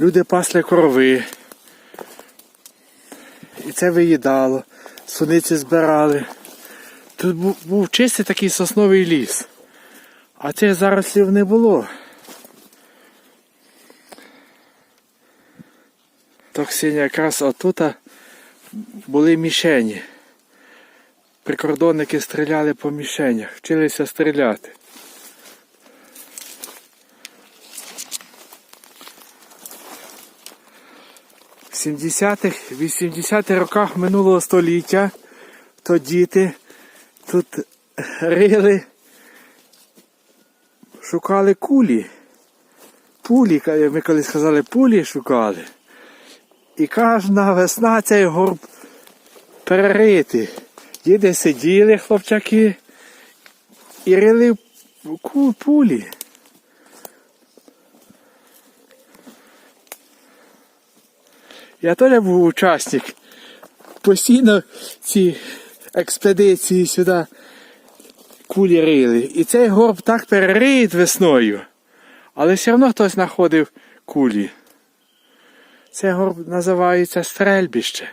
люди пасли корови. І це виїдало, суниці збирали. Тут був, був чистий такий сосновий ліс. А цих зарослів не було. Токсині якраз отут були мішені. Прикордонники стріляли по мішенях, вчилися стріляти. 70-х, 80-х роках минулого століття то діти тут рили, шукали кулі. Пулі, ми колись сказали, пулі шукали. І кожна весна цей горб перерити. Діди сиділи, хлопчаки, і рили пулі. Я теж був учасник. Постійно ці експедиції сюди кулі рили. І цей горб так перериють весною. Але все одно хтось знаходив кулі. Цей горб називається стрельбище.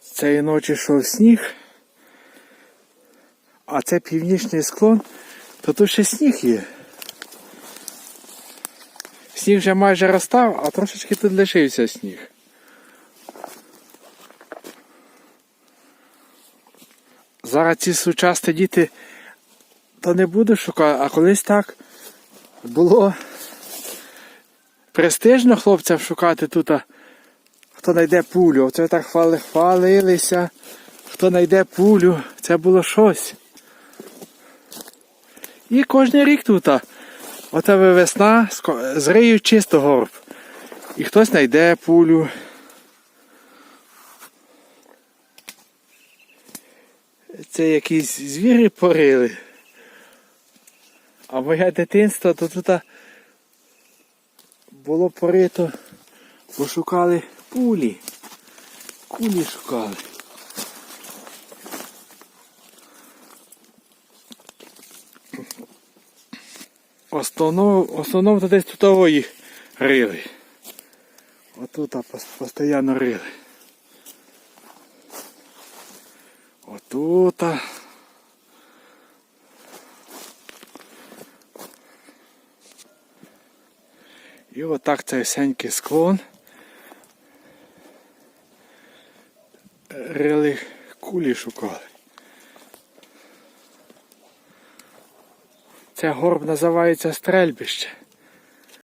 Цієї ночі йшов сніг, а це північний склон, то тут ще сніг є. Сніг вже майже розстав, а трошечки тут лишився сніг. Зараз ці сучасні діти то не буду шукати, а колись так було престижно хлопцям шукати тут, хто знайде пулю. Оце так хвали, хвалилися. Хто знайде пулю, це було щось. І кожен рік тут. Оце весна, зриють чисто горб. І хтось знайде пулю. Це якісь звірі порили. А моє дитинство то тут було порито, бо шукали пулі. Кулі шукали. Основно, основно то десь тут їх рили. Отут постійно рили. Отут. І отак цей сенький склон. Рили кулі шукали. Це горб називається стрельбище.